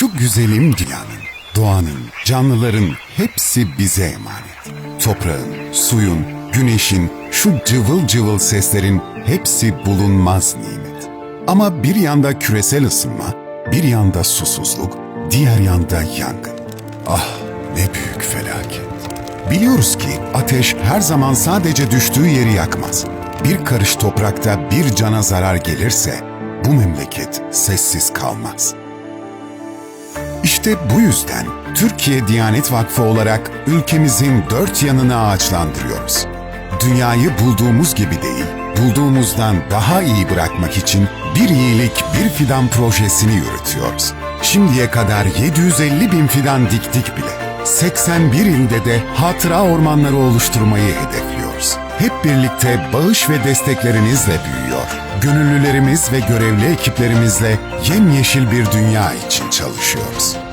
Şu güzelim dünyanın, doğanın, canlıların hepsi bize emanet. Toprağın, suyun, güneşin, şu cıvıl cıvıl seslerin hepsi bulunmaz nimet. Ama bir yanda küresel ısınma, bir yanda susuzluk, diğer yanda yangın. Ah ne büyük felaket. Biliyoruz ki ateş her zaman sadece düştüğü yeri yakmaz. Bir karış toprakta bir cana zarar gelirse bu memleket sessiz kalmaz. İşte bu yüzden Türkiye Diyanet Vakfı olarak ülkemizin dört yanını ağaçlandırıyoruz. Dünyayı bulduğumuz gibi değil, bulduğumuzdan daha iyi bırakmak için bir iyilik bir fidan projesini yürütüyoruz. Şimdiye kadar 750 bin fidan diktik bile. 81 ilde de hatıra ormanları oluşturmayı hedefliyoruz. Hep birlikte bağış ve desteklerinizle büyüyor. Gönüllülerimiz ve görevli ekiplerimizle yemyeşil bir dünya için çalışıyoruz.